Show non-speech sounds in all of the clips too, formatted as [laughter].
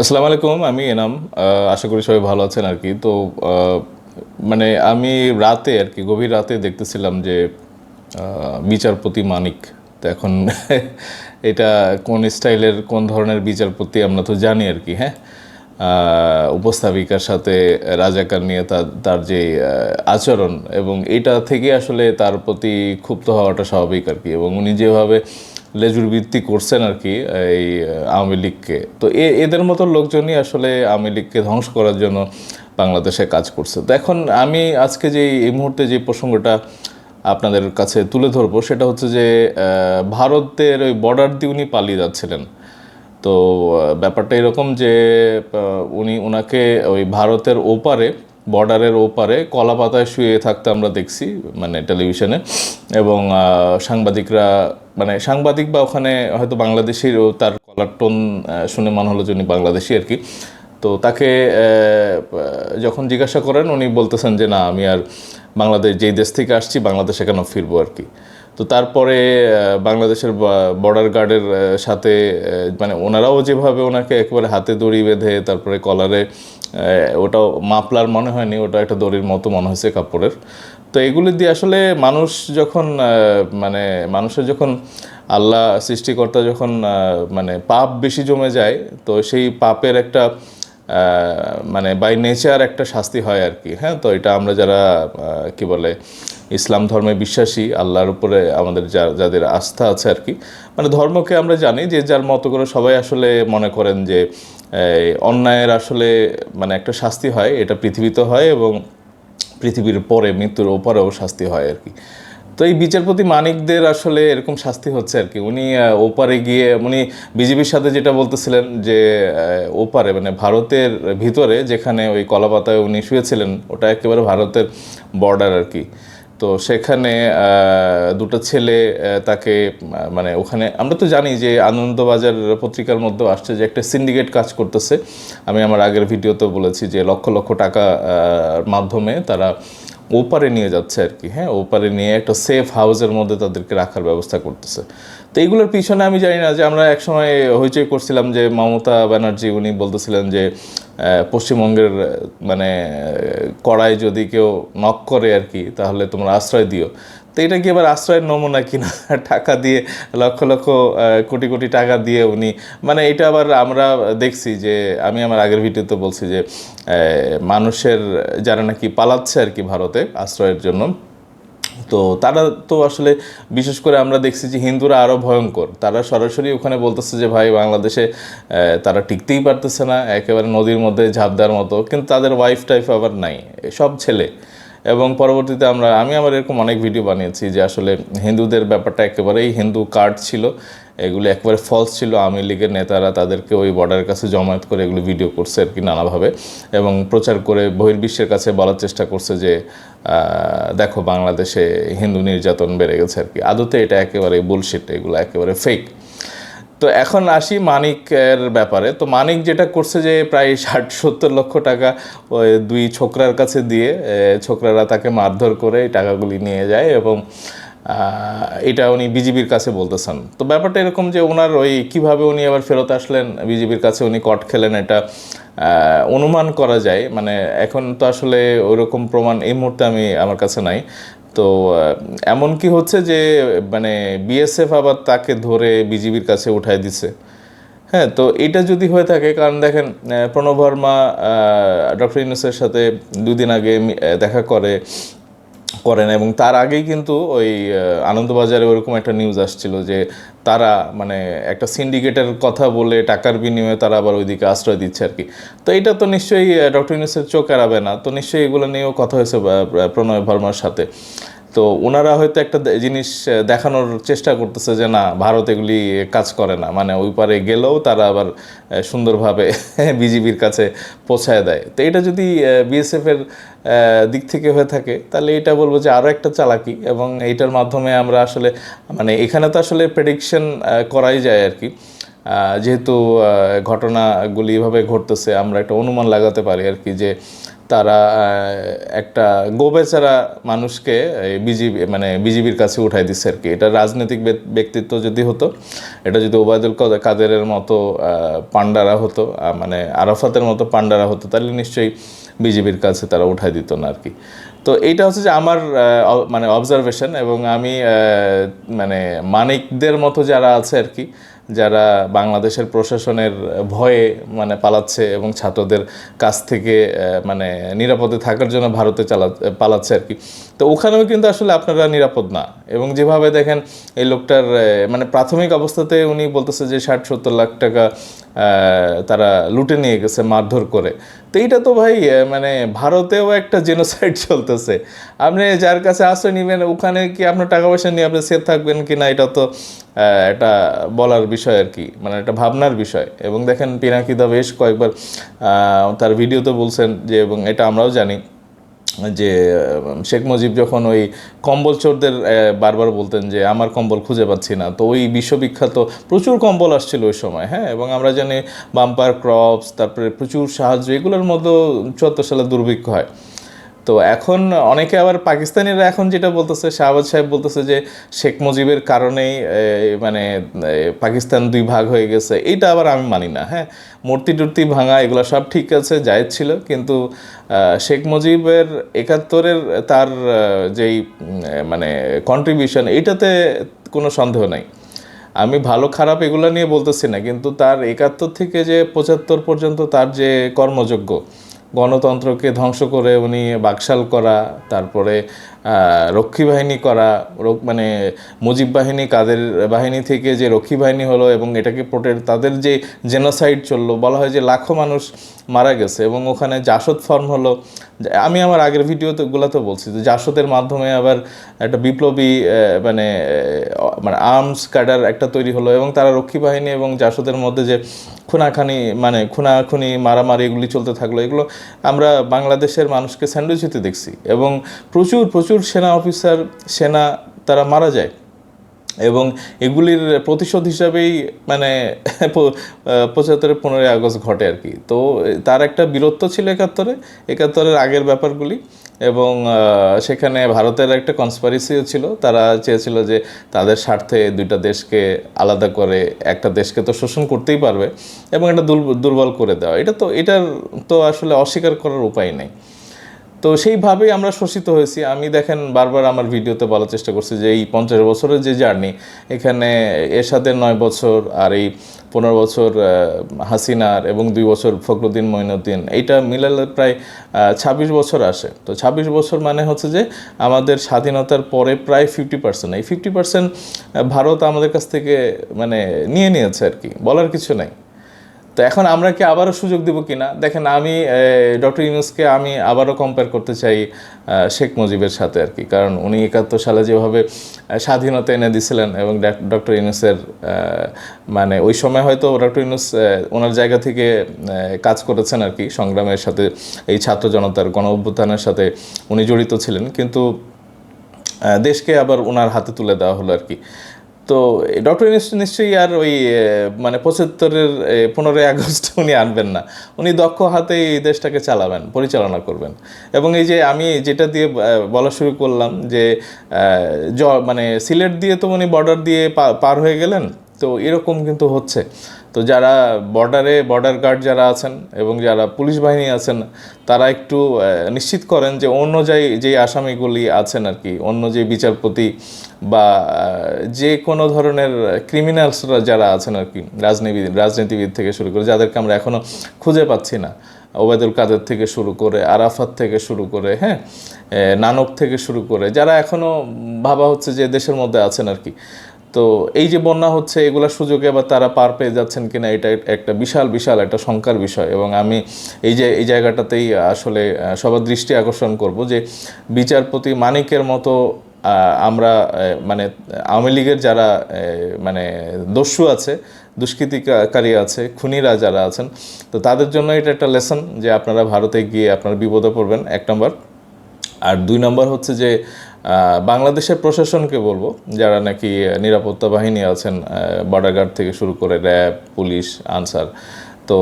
আসসালামু আলাইকুম, আমি এনাম। আশা করি সবাই ভালো আছেন আর কি। তো মানে আমি রাতে আর কি, গভীর রাতে দেখতেছিলাম যে বিচারপতি মানিক। তো এখন [laughs] এটা কোন স্টাইলের, কোন ধরনের বিচারপতি আমরা তো জানি আর কি হ্যাঁ? উপস্থাপিকার সাথে রাজাকার নিয়ে তার তার যে আচরণ এবং এটা থেকে আসলে তার প্রতি ক্ষুব্ধ হওয়াটা স্বাভাবিক আর কি। এবং উনি যেভাবে লেজুর ভিত্তি করছেন আর কি, এই আওয়ামী লীগকে। তো এদের মতো লোকজনই আসলে আওয়ামী লীগকে ধ্বংস করার জন্য বাংলাদেশে কাজ করছে। তো এখন আমি আজকে যে, এই মুহূর্তে যে প্রসঙ্গটা আপনাদের কাছে তুলে ধরবো, সেটা হচ্ছে যে ভারতের ওই বর্ডার দিয়ে উনি পালিয়ে যাচ্ছিলেন। তো ব্যাপারটা এরকম যে উনি ওনাকে ওই ভারতের ওপারে বর্ডারের ওপারে কলা পাতায় শুয়ে থাকতে আমরা দেখছি মানে টেলিভিশনে। এবং সাংবাদিকরা মানে সাংবাদিক বা ওখানে হয়তো বাংলাদেশির তার কলার টোন শুনে মনে হলো যে উনি বাংলাদেশি আর কি। তো তাকে যখন জিজ্ঞাসা করেন, উনি বলতেছেন যে, না, আমি আর বাংলাদেশ, যেই দেশ থেকে আসছি, বাংলাদেশে কেন ফিরবো আর কি? তো তারপরে বাংলাদেশের বর্ডার গার্ডের সাথে মানে ওনারাও যেভাবে ওনাকে একেবারে হাতে দড়ি বেঁধে, তারপরে কলারে ওটাও মাপলার মনে হয়নি, ওটা একটা দড়ির মতো মনে হয়েছে কাপড়ের। তো এগুলি দিয়ে আসলে মানুষ যখন মানে মানুষের যখন আল্লাহ সৃষ্টিকর্তা যখন মানে পাপ বেশি জমে যায়, তো সেই পাপের একটা মানে বাই নেচার একটা শাস্তি হয় আর কি। হ্যাঁ তো এটা আমরা যারা কি বলে, ইসলাম ধর্মে বিশ্বাসী, আল্লাহর উপরে আমাদের যা, যাদের আস্থা আছে আর কি মানে ধর্মকে আমরা জানি যে যার মতো করে সবাই আসলে মনে করেন যে অন্যায়ের আসলে মানে একটা শাস্তি হয়, এটা পৃথিবীতে হয় এবং পৃথিবীর পরে, মৃত্যুর ওপরেও শাস্তি হয় আর কি। তো এই বিচারপতি মানিকদের আসলে এরকম শাস্তি হচ্ছে আর কি। উনি ওপারে গিয়ে, উনি বিজেপির সাথে যেটা বলতেছিলেন যে ওপারে মানে ভারতের ভিতরে যেখানে ওই কলাপাতায় উনি শুয়েছিলেন, ওটা একেবারে ভারতের বর্ডার আর কি। তো সেখানে দুটো ছেলে তাকে মানে ওখানে, আমরা তো জানি যে আনন্দবাজার পত্রিকার মধ্যেও আসছে যে একটা সিন্ডিকেট কাজ করতেছে। আমি আমার আগের ভিডিওতে বলেছি যে লক্ষ লক্ষ টাকা মাধ্যমে তারা ওপারে নিয়ে যাচ্ছে আর কি হ্যাঁ ওপারে নিয়ে একটা সেফ হাউসের মধ্যে তাদেরকে রাখার ব্যবস্থা করতেছে। তো এইগুলোর পিছনে আমি জানি না যে আমরা একসময় হইচই করছিলাম যে মমতা ব্যানার্জি উনি বলতেছিলেন যে পশ্চিমবঙ্গের মানে কড়ায় কড়াই যদি কেউ নক করে আর কি, তাহলে তোমরা আশ্রয় দিও। তো এটা কি এবার আশ্রয়ের নমুনা কিনা? [laughs] টাকা দিয়ে, লক্ষ লক্ষ কোটি কোটি টাকা দিয়ে উনি মানে এটা আবার আমরা দেখছি যে, আমি আমার আগের ভিডিওতে বলছি যে মানুষের যারা নাকি পালাচ্ছে আর কি ভারতে আশ্রয়ের জন্য, তো তারা তো আসলে বিশেষ করে আমরা দেখছি যে হিন্দুরা আরও ভয়ঙ্কর। তারা সরাসরি ওখানে বলতেছে যে, ভাই, বাংলাদেশে তারা টিকতেই পারতেছে না, একেবারে নদীর মধ্যে ঝাঁপ দেওয়ার মতো। কিন্তু তাদের ওয়াইফ টাইফ আবার নাই, সব ছেলে। এবং পরবর্তীতে আমরা, আমি আমার এরকম অনেক ভিডিও বানিয়েছি যে আসলে হিন্দুদের ব্যাপারটা একেবারেই হিন্দু কার্ড ছিল, এগুলো একেবারে ফলস ছিল, আওয়ামী লীগের নেতারা তাদেরকে ওই বর্ডারের কাছে জমায়েত করে এগুলো ভিডিও করছে আর কি নানাভাবে এবং প্রচার করে বহির্বিশ্বের কাছে বলার চেষ্টা করছে যে দেখো বাংলাদেশে হিন্দু নির্যাতন বেড়ে গেছে আর কি। আদতে এটা একেবারে বুলশিট এগুলো একেবারে ফেক তো এখন আসি মানিকের ব্যাপারে। তো মানিক যেটা করছে যে প্রায় ষাট সত্তর লক্ষ টাকা ওই দুই ছোকরার কাছে দিয়ে ছোকরারা তাকে মারধর করে এই টাকাগুলি নিয়ে যায় এবং এটা উনি বিজিবির কাছে বলতেছেন। তো ব্যাপারটা এরকম যে ওনার ওই কীভাবে উনি আবার ফেরত আসলেন, বিজিবির কাছে উনি কট খেলেন এটা অনুমান করা যায়। মানে এখন তো আসলে ওইরকম প্রমাণ এই মুহূর্তে আমি আমার কাছে নাই। তো এমন কি হচ্ছে যে মানে বিএসএফ আবার তাকে ধরে বিজিবির কাছে উঠাই দিছে? হ্যাঁ তো এটা যদি হয়ে থাকে, কারণ দেখেন প্রণব ভার্মা ডক্টর ইউনুসের সাথে দুদিন আগে দেখা করে করেন এবং তার আগেই কিন্তু ওই আনন্দবাজারে ওরকম একটা নিউজ আসছিল যে তারা মানে একটা সিন্ডিকেটের কথা বলে টাকার বিনিময়ে তারা আবার ওইদিকে আশ্রয় দিচ্ছে আর কি। তো এটা তো নিশ্চয়ই ডক্টর ইউনুসের চোখ এড়াবে না। তো নিশ্চয়ই এগুলো নিয়েও কথা হয়েছে প্রণয় ভার্মার সাথে। তো ওনারা হয়তো একটা জিনিস দেখানোর চেষ্টা করতেছে যে না, ভারত এগুলি কাজ করে না। মানে ওই পারে গেলেও তারা আবার সুন্দরভাবে [laughs] বিজিবির কাছে পৌঁছায় দেয়। তো এটা যদি বিএসএফ এর দিক থেকে হয়ে থাকে, তাহলে এটা বলব যে আরও একটা চালাকি এবং এইটার মাধ্যমে আমরা আসলে মানে এখানে তো আসলে প্রেডিকশন করাই যায় আর কি। যেহেতু ঘটনাগুলি এভাবে ঘটতেছে, আমরা একটা অনুমান লাগাতে পারি আর কি যে তারা একটা গোবেচারা মানুষকে বিজিবি মানে বিজিবির কাছে উঠাই দিচ্ছে আর কি। এটা রাজনৈতিক ব্যক্তিত্ব যদি হতো, এটা যদি ওবায়দুল কাদেরের মতো পান্ডারা হতো মানে আরাফাতের মতো পান্ডারা হতো, তাহলে নিশ্চয়ই বিজিবির কাছে তারা উঠাই দিত না আর কি। তো এইটা হচ্ছে যে আমার মানে অবজারভেশন এবং আমি মানে মানিকদের মতো যারা আছে আর কি যারা বাংলাদেশের প্রশাসনের ভয়ে মানে পালাচ্ছে এবং ছাত্রদের কাছ থেকে মানে নিরাপদে থাকার জন্য ভারতে চালা, পালাচ্ছে আর কি। তো ওখানেও কিন্তু আসলে আপনারা নিরাপদ না। এবং যেভাবে দেখেন এই লোকটার মানে প্রাথমিক অবস্থাতে উনি বলতেছে যে ষাট সত্তর লাখ টাকা তারা লুটে নিয়ে গেছে মারধর করে। তো এইটা তো ভাই মানে ভারতেও একটা জেনোসাইড চলতেছে। আপনি যার কাছে আশ্রয় নেবেন, ওখানে কি আপনার টাকা পয়সা নিয়ে আপনি সেফ থাকবেন কি না, এটা তো এটা বলার বিষয় আর কি মানে একটা ভাবনার বিষয়। এবং দেখেন পিনাকিদা বেশ কয়েকবার তার ভিডিওতে বলছেন যে, এবং এটা আমরাও জানি যে শেখ মুজিব যখন ওই কম্বল চোরদের বারবার বলতেন যে, আমার কম্বল খুঁজে পাচ্ছি না। তো ওই বিশ্ববিখ্যাত প্রচুর কম্বল আসছিল ওই সময় হ্যাঁ? এবং আমরা জানি বাম্পার ক্রপস, তারপরে প্রচুর সাহায্য, এগুলোর মধ্যে চুয়াত্তর সালে দুর্ভিক্ষ হয়। তো এখন অনেকে আবার পাকিস্তানিরা এখন যেটা বলতেছে, শাহবাজ সাহেব বলতেছে যে শেখ মুজিবের কারণেই মানে পাকিস্তান দুই ভাগ হয়ে গেছে। এইটা আবার আমি মানি না হ্যাঁ? মূর্তি টুর্তি ভাঙা, এগুলো সব ঠিক আছে, জায়েজ ছিল। কিন্তু শেখ মুজিবের একাত্তরের তার যেই মানে কন্ট্রিবিউশন এইটাতে কোনো সন্দেহ নাই। আমি ভালো খারাপ এগুলো নিয়ে বলতেছি না, কিন্তু তার একাত্তর থেকে যে পঁচাত্তর পর্যন্ত তার যে কর্মযোগ্য গণতন্ত্রকে ধ্বংস করে উনি বাকশাল করা তারপরে রক্ষী বাহিনী করা মানে মুজিব বাহিনী, কাদের বাহিনী থেকে যে রক্ষী বাহিনী হলো এবং এটাকে প্রোটেক্ট তাদের যে জেনোসাইড চলল, বলা হয় যে লাখো মানুষ মারা গেছে এবং ওখানে জাসদ ফর্ম হলো। আমি আমার আগের ভিডিওতে গুলাতে বলছি যে জাসদের মাধ্যমে আবার একটা বিপ্লবী মানে মানে আর্মস ক্যাডার একটা তৈরি হলো এবং তারা রক্ষী বাহিনী এবং জাসদের মধ্যে যে খুনাখানি মানে খুনাখুনি, মারামারি এগুলি চলতে থাকল, এগুলো আমরা বাংলাদেশের মানুষকে স্যান্ডউইচ হতে দেখছি এবং প্রচুর প্রচুর সেনা অফিসার, সেনা তারা মারা যায়। এবং এগুলির প্রতিশোধ হিসাবেই মানে [laughs] পঁচাত্তরের পনেরোই আগস্ট ঘটে আর কি। তো তার একটা বীরত্ব ছিল একাত্তরে, একাত্তরের আগের ব্যাপারগুলি। এবং সেখানে ভারতের একটা কনসপারেসিও ছিল। তারা চেয়েছিল যে তাদের স্বার্থে দুইটা দেশকে আলাদা করে একটা দেশকে তো শোষণ করতেই পারবে এবং এটা দুর্ব- দুর্বল করে দেওয়া। এটা তো, এটার তো আসলে অস্বীকার করার উপায় নেই। তো সেইভাবেই আমরা শোষিত হয়েছি। আমি দেখেন বারবার আমার ভিডিওতে বলার চেষ্টা করছি যে এই পঞ্চাশ বছরের যে জার্নি, এখানে এরশাদের নয় বছর আর এই পনেরো বছর হাসিনার এবং দুই বছর ফখরুদ্দিন মঈনুদ্দিন এইটা মিলালে প্রায় ছাব্বিশ বছর আসে। তো ছাব্বিশ বছর মানে হচ্ছে যে আমাদের স্বাধীনতার পরে প্রায় ফিফটি পার্সেন্ট এই ফিফটি পার্সেন্ট ভারত আমাদের কাছ থেকে মানে নিয়ে নিয়েছে আর কি। বলার কিছু নাই। তো এখন আমরা কি আবারও সুযোগ দেব কিনা? দেখেন, আমি ডক্টর ইউনুসকে আমি আবারও কম্পেয়ার করতে চাই শেখ মুজিবের সাথে আর কি। কারণ উনি একাত্তর সালে যেভাবে স্বাধীনতা এনে দিছিলেন এবং ডক্টর ইউনুসের মানে ওই সময় হয়তো ডক্টর ইউনুস ওনার জায়গা থেকে কাজ করেছেন আর কি সংগ্রামের সাথে, এই ছাত্র জনতার গণ অভ্যুত্থানের সাথে উনি জড়িত ছিলেন। কিন্তু দেশকে আবার ওনার হাতে তুলে দেওয়া হলো আর কি। তো ডক্টর ইউনুস নিশ্চয়ই আর ওই মানে পঁচাত্তরের পনেরোই আগস্ট [laughs] উনি আনবেন না। উনি দক্ষ হাতে এই দেশটাকে চালাবেন, পরিচালনা করবেন। এবং এই যে আমি যেটা দিয়ে বলা শুরু করলাম যে জ- মানে সিলেট দিয়ে তো উনি বর্ডার দিয়ে পার হয়ে গেলেন, তো এরকম কিন্তু হচ্ছে। তো যারা বর্ডারে বর্ডার গার্ড যারা আছেন এবং যারা পুলিশ বাহিনী আছেন, তারা একটু নিশ্চিত করেন যে অন্য যাই যে আসামিগুলি আছেন আর কি, অন্য যে বিচারপতি বা যে কোনো ধরনের ক্রিমিনালসরা যারা আছেন আর কি রাজনীতিবিদ রাজনীতিবিদ থেকে শুরু করে, যাদেরকে আমরা এখনও খুঁজে পাচ্ছি না। ওবায়দুল কাদের থেকে শুরু করে, আরাফাত থেকে শুরু করে হ্যাঁ নানক থেকে শুরু করে, যারা এখনও ভাবা হচ্ছে যে দেশের মধ্যে আছেন আর কি। তো এই যে বন্যা হচ্ছে এগুলোর সুযোগে আবার তারা পার পেয়ে যাচ্ছেন কিনা, এটা একটা বিশাল বিশাল একটা শঙ্কার বিষয়। এবং আমি এই যে, এই জায়গাটাতেই আসলে সবার দৃষ্টি আকর্ষণ করব যে, বিচারপতি মানিকের মতো আমরা মানে আওয়ামী লীগের যারা মানে দস্যু আছে, দুষ্কৃতিকারী আছে, খুনিরা যারা আছেন, তো তাদের জন্য এটা একটা লেসন যে আপনারা ভারতে গিয়ে আপনারা বিপদে পড়বেন, এক নম্বর। আর দুই নম্বর হচ্ছে যে বাংলাদেশের প্রশাসনকে বলব, যারা নাকি নিরাপত্তা বাহিনী আছেন বর্ডার গার্ড থেকে শুরু করে র্যাব পুলিশ, আনসার, তো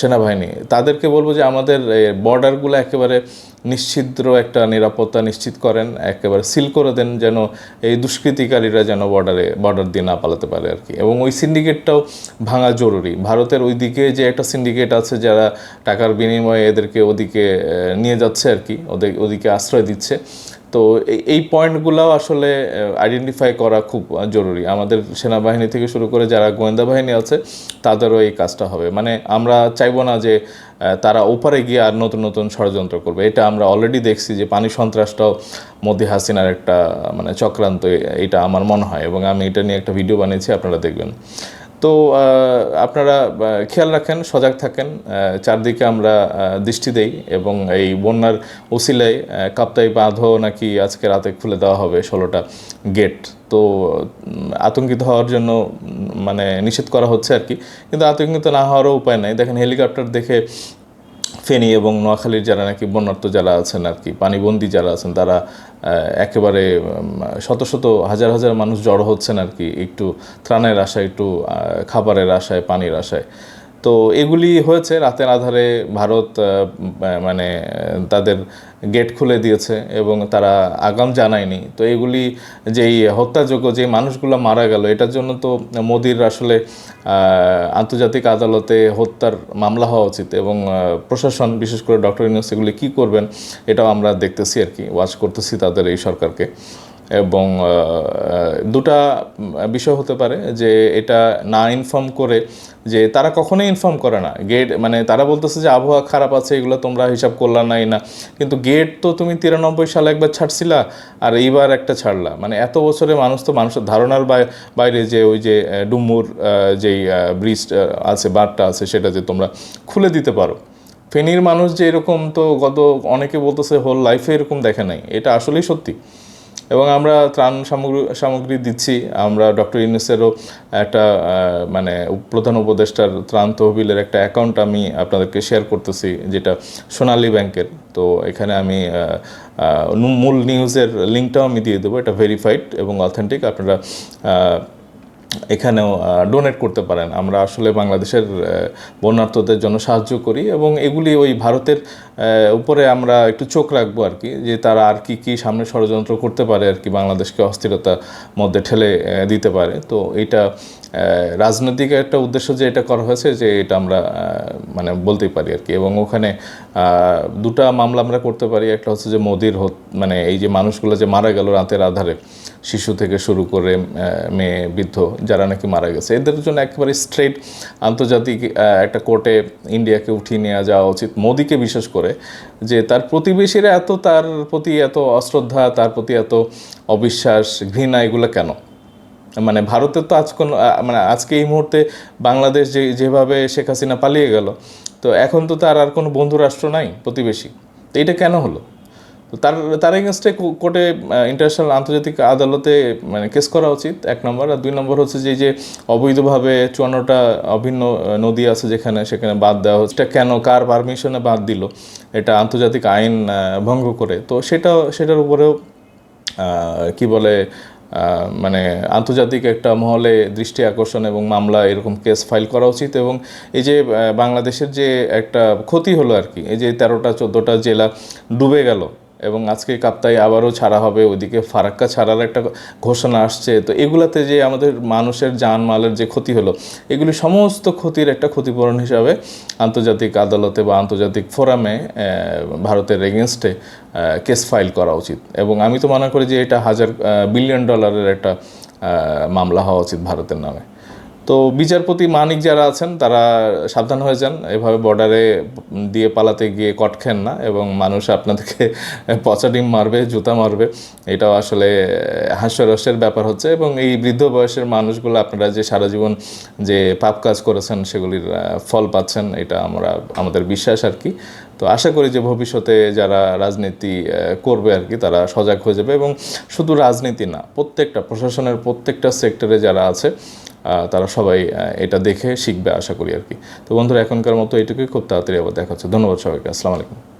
সেনাবাহিনী, তাদেরকে বলব যে আমাদের বর্ডারগুলো একেবারে নিশ্ছিদ্র একটা নিরাপত্তা নিশ্চিত করেন, একেবারে সিল করে দেন যেন এই দুষ্কৃতিকারীরা যেন বর্ডারে বর্ডার দিয়ে না পালাতে পারে আর কি। এবং ওই সিন্ডিকেটটাও ভাঙা জরুরি। ভারতের ওই দিকে যে একটা সিন্ডিকেট আছে যারা টাকার বিনিময়ে এদেরকে ওদিকে নিয়ে যাচ্ছে আর কি ওদের ওদিকে আশ্রয় দিচ্ছে। তো এই- পয়েন্টগুলো আসলে আইডেন্টিফাই করা খুব জরুরি। আমাদের সেনাবাহিনী থেকে শুরু করে যারা গোয়েন্দা বাহিনী আছে, তাদেরও এই কাজটা হবে। মানে আমরা চাইব না যে তারা ওপারে গিয়ে আর নতুন নতুন ষড়যন্ত্র করবে। এটা আমরা অলরেডি দেখছি যে পানি সন্ত্রাসটাও মোদি হাসিনার একটা মানে চক্রান্ত এটা আমার মনে হয়। এবং আমি এটা নিয়ে একটা ভিডিও বানিয়েছি, আপনারা দেখবেন। তো আপনারা খেয়াল রাখেন, সজাগ থাকেন চারদিকে আমরা দৃষ্টি দেই এবং এই বন্যার ওসিলায় কাপ্তাই বাঁধও নাকি আজকে রাতে খুলে দেওয়া হবে ষোলোটা গেট। তো আতঙ্কিত হওয়ার জন্য মানে নিষেধ করা হচ্ছে আর কি। কিন্তু আতঙ্কিত না হওয়ারও উপায় নাই। দেখেন, হেলিকপ্টার দেখে ফেনী এবং নোয়াখালীর যারা নাকি বন্যার্থ যারা আছেন আর কি, পানিবন্দী যারা আছেন, তারা একেবারে শত শত হাজার হাজার মানুষ জড়ো হচ্ছেন আর কি, একটু ত্রাণের আশায়, একটু খাবারের আশায়, পানির আশায়। তো এগুলি হয়েছে, রাতের আধারে ভারত মানে তাদের গেট খুলে দিয়েছে এবং তারা আগাম জানায়নি। তো এগুলি যেই হত্যাযোগ্য যে মানুষগুলো মারা গেল, এটার জন্য তো মোদির আসলে আন্তর্জাতিক আদালতে হত্যার মামলা হওয়া উচিত এবং প্রশাসন, বিশেষ করে ডক্টর ইউনুস এগুলি কী করবেন, এটাও আমরা দেখতেছি আর কি, ওয়াচ করতেছি তাদের এই সরকারকে। এবং দুটা বিষয় হতে পারে যে এটা না ইনফর্ম করে যে তারা কখনোই ইনফর্ম করে না। গেট মানে তারা বলতেছে যে আবহাওয়া খারাপ আছে, এগুলো তোমরা হিসাব করলা নাই না। কিন্তু গেট তো তুমি তিরানব্বই সালে একবার ছাড়ছিলা আর এইবার একটা ছাড়লা। মানে এত বছরে মানুষ তো, মানুষের ধারণার বাইরে যে ওই যে ডুমুর যেই ব্রিজ আছে বারটা আছে, সেটা যে তোমরা খুলে দিতে পারো। ফেনীর মানুষ যে এরকম তো গত অনেকে বলতেছে হোল লাইফে এরকম দেখে নাই। এটা আসলেই সত্যি। এবং আমরা ত্রাণ সামগ্রী সামগ্রী দিচ্ছি। আমরা ডক্টর ইউনুসেরও একটা মানে প্রধান উপদেষ্টার ত্রাণ তহবিলের একটা অ্যাকাউন্ট আমি আপনাদেরকে শেয়ার করতেছি, যেটা সোনালী ব্যাংকের। তো এখানে আমি মূল নিউজের লিঙ্কটাও আমি দিয়ে দেবো, এটা ভেরিফাইড এবং অথেন্টিক আপনারা এখানেও ডোনেট করতে পারেন। আমরা আসলে বাংলাদেশের বন্যার্থদের জন্য সাহায্য করি এবং এগুলি ওই ভারতের উপরে আমরা একটু চোখ রাখব আর কি, যে তারা আর কি কি সামনে ষড়যন্ত্র করতে পারে আর কি, বাংলাদেশকে অস্থিরতার মধ্যে ঠেলে দিতে পারে। তো এটা রাজনৈতিক একটা উদ্দেশ্য যে এটা করা হয়েছে, যে এটা আমরা মানে বলতেই পারি আর কি। এবং ওখানে দুটা মামলা আমরা করতে পারি। একটা হচ্ছে যে মোদির মানে এই যে মানুষগুলো যে মারা গেল রাতের আধারে, শিশু থেকে শুরু করে মেয়ে, বৃদ্ধ, যারা নাকি মারা গেছে, এদের জন্য একেবারে স্ট্রেট আন্তর্জাতিক একটা কোর্টে ইন্ডিয়াকে উঠিয়ে নেওয়া যাওয়া উচিত, মোদিকে বিশেষ করে। যে তার প্রতিবেশীরা এত তার প্রতি এত অশ্রদ্ধা, তার প্রতি এত অবিশ্বাস, ঘৃণা, এগুলো কেন? মানে ভারতের তো আজ কোনো মানে আজকে এই মুহূর্তে বাংলাদেশ যে, যেভাবে শেখ হাসিনা পালিয়ে গেল, তো এখন তো তার আর কোনো বন্ধু রাষ্ট্র নাই, প্রতিবেশী। তো এটা কেন হলো? তো তার তার এগেনস্টে কোর্টে ইন্টারন্যাশনাল আন্তর্জাতিক আদালতে মানে কেস করা উচিত, এক নম্বর। আর দুই নম্বর হচ্ছে যে যে অবৈধভাবে চুয়ান্নটা অভিন্ন নদী আছে যেখানে, সেখানে বাদ দেওয়া হচ্ছে। এটা কেন, কার পারমিশনে বাদ দিল? এটা আন্তর্জাতিক আইন ভঙ্গ করে। তো সেটা, সেটার উপরেও কি বলে মানে আন্তর্জাতিক একটা মহলে দৃষ্টি আকর্ষণ এবং মামলা এরকম কেস ফাইল করা উচিত। এবং এই যে বাংলাদেশের যে একটা ক্ষতি হলো আর কি, এই যে তেরোটা, চোদ্দোটা জেলা ডুবে গেল এবং আজকে কাপ্তাই আবারও ছাড়া হবে, ওইদিকে ফারাক্কা ছাড়ার একটা ঘোষণা আসছে। তো এগুলাতে যে আমাদের মানুষের জানমালের যে ক্ষতি হলো, এগুলি সমস্ত ক্ষতির একটা ক্ষতিপূরণ হিসাবে আন্তর্জাতিক আদালতে বা আন্তর্জাতিক ফোরামে ভারতের এগেনস্টে কেস ফাইল করা উচিত। এবং আমি তো মনে করি যে এটা হাজার বিলিয়ন ডলারের একটা মামলা হওয়া উচিত ভারতের নামে। তো বিচারপতি মানিক যারা আছেন, তারা সাবধান হয়ে যান। এভাবে বর্ডারে দিয়ে পালাতে গিয়ে কট খেন না এবং মানুষ আপনাদেরকে পচা ডিম মারবে, জুতা মারবে। এটাও আসলে হাস্যরসের ব্যাপার হচ্ছে এবং এই বৃদ্ধ বয়সের মানুষগুলো, আপনারা যে সারা জীবন যে পাপ কাজ করেছেন, সেগুলির ফল পাচ্ছেন, এটা আমরা, আমাদের বিশ্বাস আর কি। তো আশা করি যে ভবিষ্যতে যারা রাজনীতি করবে আর কি, তারা সজাগ হয়ে যাবে এবং শুধু রাজনীতি না, প্রত্যেকটা প্রশাসনের প্রত্যেকটা সেক্টরে যারা আছে তারা সবাই এটা দেখে শিখবে, আশা করি আর কি। তো বন্ধুরা, এখনকার মতো এটুকুই খুব তাড়াতাড়ি আবার দেখা হচ্ছে। ধন্যবাদ সবাইকে। আসসালামু আলাইকুম।